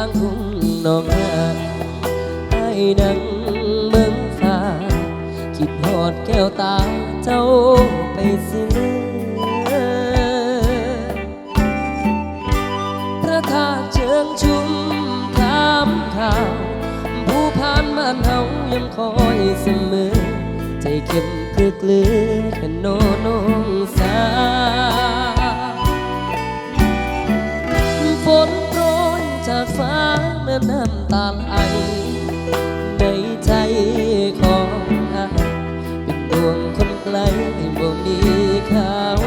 างทุ่งนองหาไอ้นังเมืองฟ้า คิดหอดแก้วตาเจ้าไปสิเลือพระธาตุเชิงชุมถามข่าว ผู้ผ่านบ้านเฮายังคอยเสมอ ใจเข้มคือเกลือขนอน้องสา ฟ้าเมื่อน้ำตาไหลในใจของอายเป็นดวงคนไกลบ่มีข่าว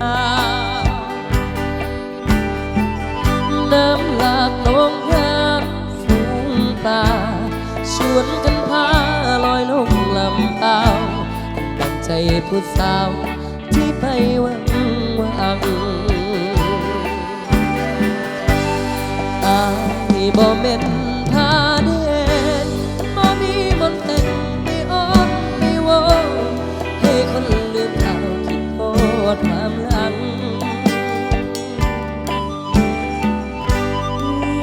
ข่าวน้ำหลากลงหาฝูงปลาชวนกันพาลอยลงลำเป้าดังใจผู้สาวที่ไปวัง บ่แม่นพาเด่นบ่มีมนต์แต่งไม่อ้อนไม่วอนให้คนลืมเขาคิดโทษความหลัง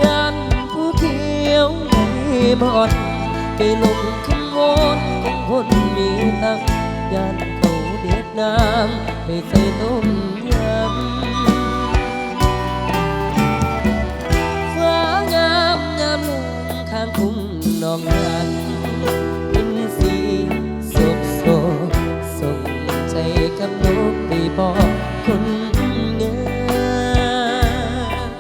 ยานผู้เที่ยวไม่หมดไปลงคำวอนของคนมีตังยานเขาเด็ดน้ำไปใส่ต้ม บอกคนงาม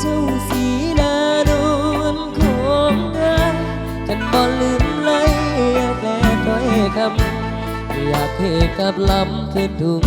เจ้าสีนานวลของงามกันบ่ลืมเลยแกล้ถ้อยคำอยากให้กลับลำคืนทุ่ง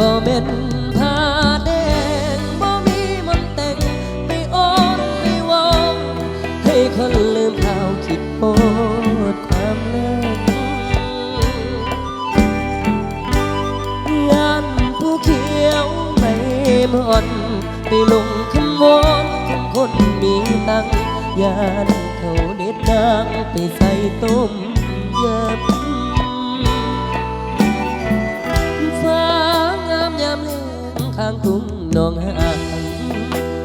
บ่แม่นผ้าแดงบ่มีมันแต่งไม่อ้อนไม่วอนให้คนลืมเข่าคิดโทษความเลิกงานผู้เขียวไม่หมดไปลงคำวอนของคนมีตังยานเขาเด็ดดังไปใส่ต้มยำ ข้างทุ่งนองหาน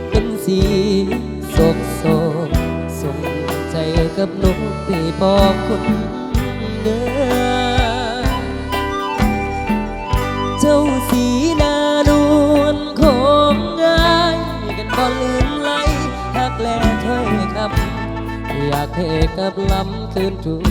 เป็นสีโศกโศกส่งใจกับนกไปบอกคนเดินเจ้าสีนานวลของง่ายกันบ่ลืมไหลหักแลถ้อยคำอยากให้กลับลำคืนทุ่ง